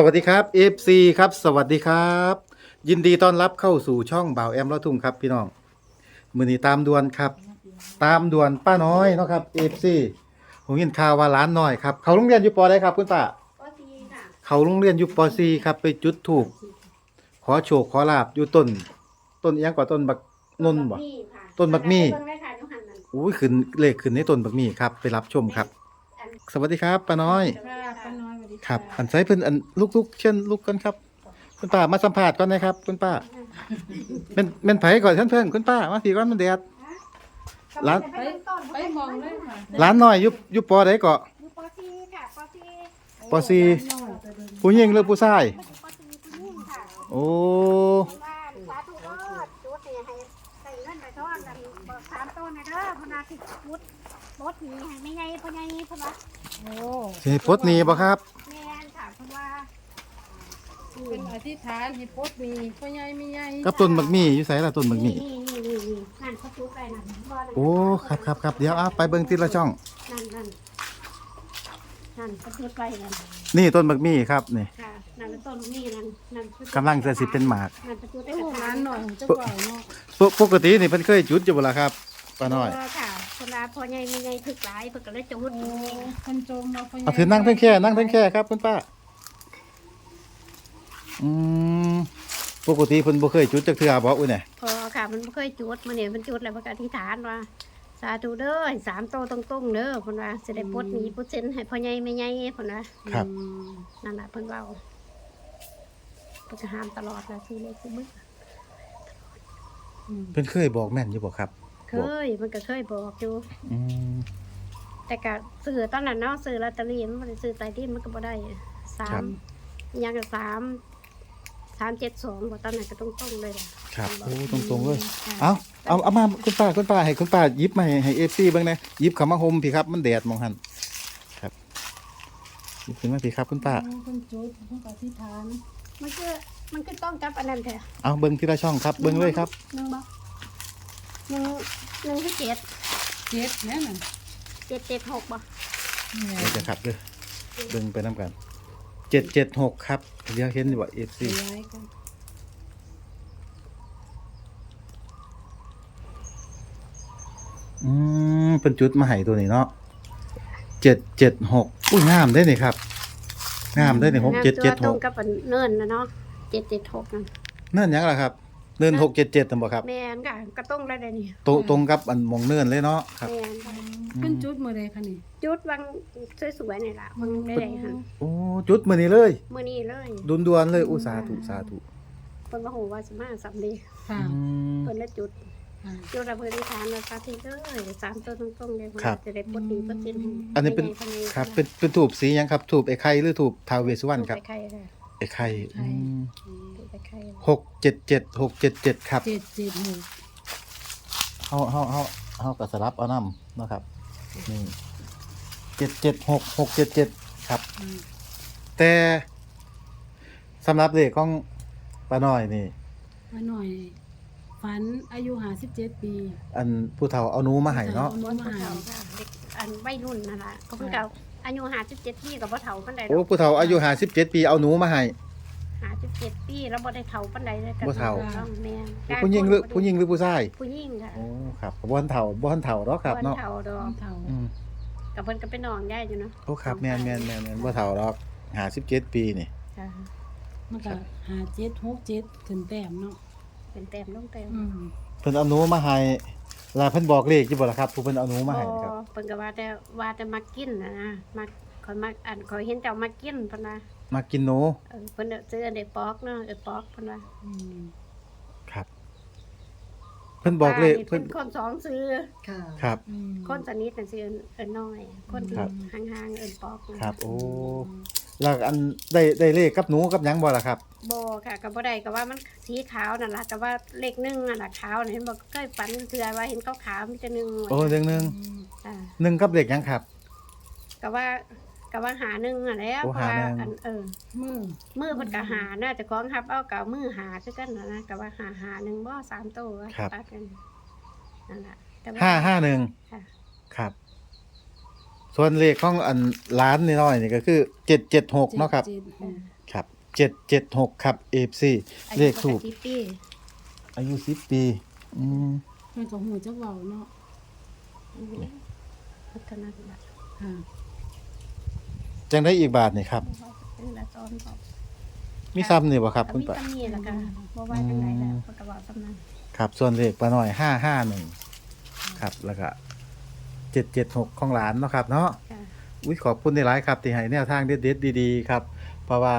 สวัสดีครับ FC ครับ สวัสดีครับ ยินดีต้อนรับเข้าสู่ช่องบ่าวแอมละทุ่งครับพี่น้องมือนี้ตามดวนครับ ตามดวนป้าน้อยเนาะครับ FC ผมยินข่าวว่าร้านน้อยครับเขาโรงเรียนอยู่ปอได้ครับคุณป้าก็ดีค่ะเขาโรงเรียนอยู่ปอซีครับไปจุดถูกขอโชคขอลาบอยู่ต้น ต้นอิหยังกว่าต้นบักนนบ่ ค่ะต้นบักมี่เบิ่งได้ค่ะทุกหันนั่นอุ้ยขึ้นเลขขึ้นในต้นบักมี่ครับไปรับชมครับอันสวัสดีครับป้าน้อย ค่ะ ครับอันใส่เพิ่นอันลุกๆเชิญลุกกันครับ คุณป้ามาสัมภาษณ์ก่อนนะครับ คุณป้าเป็นเป็นไผก่อนเพื่อนๆคุณป้ามาพี่ก่อนมันแดดร้านไปไปมองเลยค่ะร้านน้อยอยู่อยู่ปอใดเกาะอยู่ปอซีค่ะปอซีปอซีผู้หญิงหรือผู้ชายปอซีคุณยิ่งค่ะโอ้บ้านสาธุเด้อจุดเนี่ยให้ใส่เงินไปทอดกันเบิกสามต้นนะเด้อพนาสิจุดรถนี้ให้ไม่ใหญ่พอใหญ่พนว่า โอ้สิปลดหนี้บ่ครับ แม่นค่ะเพราะว่าเป็นอธิษฐานให้พดมีพ่อใหญ่ไม่ใหญ่กับต้นบักมี่อยู่ไสล่ะต้นบักมี่นี่นี่นี่นี่นั่นเขาจุดไปนั่นบ่นั่นโอ้ครับครับครับเดี๋ยวเอาไปเบิ่งทีละช่อง นั่นนั่นนั่นเขาจุดไปนั่นนี่ต้นบักมี่ครับนี่ค่ะนั่นต้นนี่นั่นนั่นกำลังจะสิเป็นหมากนั่นประตูได้ลูกกระหลาถานงหน่อยเจ้าเก่าเนาะปกปกตินี่เพิ่นเคยจุดอยู่บ่ล่ะครับป้าน้อย เค่ะค นลาพอใหญ่ไม่ใหญ่ถึกหลายเพิ่นก็เลยจุดโอ้คนจมมาพ่อใหญ่เอาถือนั่งเพิ่งแค่นั่งเพิ่งแค่ครับคุณป้าอืมปกติเพิ่นบ่เคยจุดจักเทื่อบ่อุ้ยเนี่ยพอค่ะมันบ่เคยจุดมันเนี่ยมันจุดแล้วมันก็อธิษฐานว่า สาธุเด้อให้สามโตตรงๆเด้อเพิ่นว่าสิได้ปลดหนี้ปลดสินให้พ่อใหญ่ไม่ใหญ่เพิ่นว่าครับ อืมนั่นล่ะเพิ่นเว้าเพิ่นก็ห้ามตลอดล่ะซื้อเลขซื้อมื้ออืมเพิ่นเคยบอกแม่นอยู่บ่ครับ เคยมันก็เคยบอกอยู่ อืมแต่ก็ซื้อตอนนั้นเนาะซื้อลอตเตอรี่มันบ่ได้ซื้อใต้ดินมันก็บ่ได้สามอยังก็สามสามเจ็ดสองบ่ตอนนั้นก็ตรงๆเลยล่ะครับโอ้ตรงๆเลยค่ะเอาเอาเอามาคุณป้าคุณป้าให้คุณป้าหยิบมาให้ให้ FC เบิ่งนะหยิบเข้ามาห่มพี่ครับมันแดดมองหั่นครับหยิบขึ้นมาพี่ครับคุณป้าโอ้คนจุดคนอธิษฐานมันก็มันก็ต้องกับอันนั้นแท้เอาเบิ่งทีละช่องครับเบิ่งเลยครับหนึ่งบ่ หนึ่งหนึ่งที่เจ็ดเจ็ดแน่น่ะเจ็ดเจ็ดหกบ่เนี่ยเดี๋ยวจะครับเด้อเบิ่งไปนํกัน776ครับ เดี๋ยวเห็นอยู่ว่า FC ย้ายกันอืมเป็นจุดมาให้ตัวนี้เนาะเจ็ดเจ็ดหกอุ้ยงามได้นี่ครับงามได้นี่หกเจ็ดเจ็ดตหรงกกับอันเนินนะเนาะเจ็ดเจ็ดหกนั่นเนื่นหยังล่ะครับ เนื่นหกเจ็ดเจ็ดตันบ่ครับแม่นค่ะก็ต้องได้เลยนี่ตรงตรงกับอันหมองเนื่นเลยเนาะครับแม่นค่ะขึ้นจุดมือใดคะนี่จุดวังสวยๆนี่ล่ะวังได้เลยค่ะโอ้จุดมือนี้เลยมื้อนี้เลยดุนดวนๆเลยอุสาธุสาธุเพิ่นบ่ฮู้ว่าสิมาสำเร็จค่ะอืม เพิ่นละจุดค่ะจุดแล้วเพิ่นอธิษฐานว่าสาธุเด้อสามตัวตรงๆเลยครับ จะได้ปลดหนี้ปลดสินให้อันนี้เป็นให้ให้ครับเป็นเป็นถูบสีหยังครับถูบไอ้ไข่หรือถูบทาวเวสสุวรรณครับ ไปไข่ค่ะ ไอ้ไข่อืมไปไข่หกเจ็ดเจ็ดหกเจ็ดเจ็ดครับเจ็ดเจ็ดหกเฮาเฮาเฮาเฮาก็สลับเอานำเนาะครับนี่เจ็ดเจ็ดหกหกเจ็ดเจ็ดครับอืมแต่สำหรับเด็กของป้าน้อยนี่ มาหน่อย ฝันอายุห้าสิบเจ็ดปี อันผู้เฒ่าเอาหนูมาให้เนาะอหคนมาผู้ให้เฒ่าค่ะเด็กอันวัยรุ่นนั่นล่ะก็เพิ่งเก่า อายุ57ปีก็บ่เฒ่าปานใดดโอ้อกผู้เฒ่าอายุ57ปีเอาหนูมาให้57ปีแล้วบ่ได้เฒ่าปานใดเลยก็บ่เฒ่า ต้องแม่นผู้หญิงหรือผู้หญิงหรือผู้ชายผู้หญิงค่ะโอ้ครับบ่ทันเฒ่าบ่ทันเฒ่าดอกครับบ่เนาะเฒ่าดอกเท่าอืมกับเพิ่นก็เป็นน้องยายอยู่เนาะโอ้ครับแม่นแม่นแม่นแม่นบ่เฒ่าดอก57ปีนี่ค่ะมันก็ห้าเจ็ดหกเจ็ดขึ้นแต้มเนาะเป็นแต้มลงแต้มอืมเพิ่นเอาหนูมาให้แล้วเพิ่นบอกเลขอยู่บ่ล่ะครับผู้เพิ่นเอาหนูมาให้ครับเพิ่นก็ว่าแต่ว่าแต่มากินน่ะนะมาคอยมาอันคอยเห็นเจ้ามากินเพิ่นว่ามากินหนูเออเพิ่นเอาซื้ออันเด็ปอกเนาะเออปอกเพิ่นว่าอืมครับ เพิ่นบอกเลขป้านี่เพิ่นเป็นคนสองซื้อค่ะครับ อืมคนสนิทน่ะซื้อเอิ้นน้อย คนที่ครับห่างๆเอิ้นปอกนะครับ โอ้ แล้วอันได้ได้เลขกับหนูกับหยังบ่ล่ะครับบ่ค่ะก็บ่ได้ก็ว่ามันสีขาวนั่นล่ะก็ว่าเลขหนึ่งนั่นล่ะขาวน่ะเห็นบ่เคยฝันเทื่อว่าเห็นขาวๆมีแต่หนึ่งโอ้เรื่องหนึงจ้ะหนึ่งกับเลขหยังครับ ก็ว่าก็ว่าหาหนึ่งอะแหล้วโอ้เพราะว่าหาหนึ่ง อันเออมือมือเพิ่นก็หาน่าจะของทับเอากับมือหาคือกันน่ะนะก็ว่าหาหาหนึ่งบ่สามตัวว่าครับ ตัดกันนั่นล่ะแต่ว่ห้าห้าหนึ่งค่ะครับ ส่วนเลขของอันล้านน้อยๆนี่ก็คือเจ็ดเจ็ดหกเนาะครับจ็ดจ็ดหกครับเจ็ดเจ็ดหกครับเอฟซีเลขถูกอายุปติปีอายุสิบปี อืมมันก็หูจักเว้าเนาะพัฒนาบัตรค่ะจังได้อีกบาทนี่ครับเป็นละตอนบอกมีซ้ำนี่บ่ครับก็คุณมีป้าตำหนิแล้วก็บ่ว่าจังไดแล้วก็กระบอกสำนันครับ ส่วนเลขป้าน้อยห้าห้าหนึ่งครับแล้วก็ เจ็ดเจ็ดหกของหลานเนาะครับเนาะค่ะอุ้ยขอบคุณในหลายๆครับที่ให้แนวทางเด็ดๆดีๆครับ เพราะว่า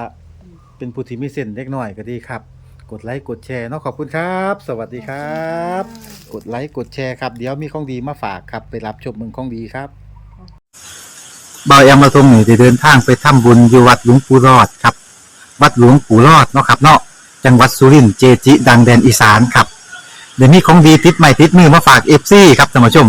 เป็นผู้ที่มีเส้นเล็กน้อยก็ดีครับ กดไลค์กดแชร์เนาะขอบคุณครับ สวัสดีครับ กดไลค์กดแชร์ครับเดี๋ยวมีของดีมาฝากครับไปรับชมเมืองของดีครับบายอมาทรงนี่ได้เดินทางไปทำบุญอยู่วัดหลวงปู่รอดครับ วัดหลวงปู่รอดเนาะครับเนาะจังหวัดสุรินทร์เจจิ ดังแดนอีสานครับเดี๋ยวนี้ของดีติดใหม่ติดมือมาฝากเอฟซีครับท่านผู้ชม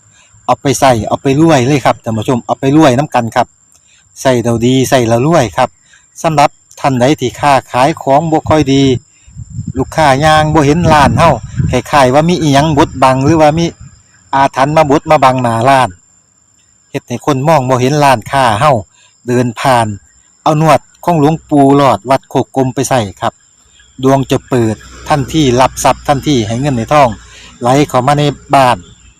เอาไปใส่เอาไปรวยเลยครับท่านผู้ชมเอาไปรวยน้ำกันครับใส่เราดีใส่เรารวยครับสำหรับท่านใดที่ค้าขายของบ่ค่อยดี ลูกค้ายางบ่เห็นร้านเฮาคล้ายๆว่ามีอีหยังบดบังหรือว่ามีอาถรรพ์มาบดมาบังหน้าร้านเฮ็ดให้คนมองบ่เห็นร้านค้าเฮาเดินผ่าน เอานวดของหลวงปู่หลอดวัดโคกกลมไปใส่ครับ ดวงจะเปิดทันที่รับทรัพย์ทันที่ให้เงินในท้อง ไหลเข้ามาในบ้าน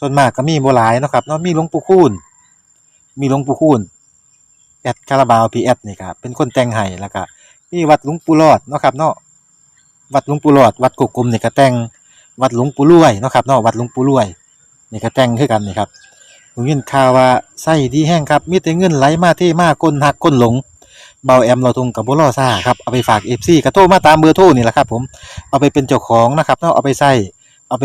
ส่วนมากก็มีบ่หลายเนาะครับเนาะมีหลวงปู่คูณมีหลวงปู่คูณแอดคาราบาวพีแอดนี่ครับเป็นคนแต่งให้แล้วก็มีวัดหลวงปู่หลอดเนาะครับเนาะวัดหลวงปู่หลอด วัดกกกลมนี่ก็แต่งวัดหลวงปู่รวยเนาะครับเนาะวัดหลวงปู่รวยนี่ก็แต่งคือกันนี่ครับผมยินข่าวว่าไส้ดีแห้งครับมีแต่เงินไหลมาเทมาก้นหักก้นหลงเบาแอมเราทงกับบุรอซ่าครับเอาไปฝากเอฟซีกระโทรมาตามเบอร์โทรนี่แหละครับผมเอาไปเป็นเจ้าของนะครับเนาะเอาไปใส่เอาไป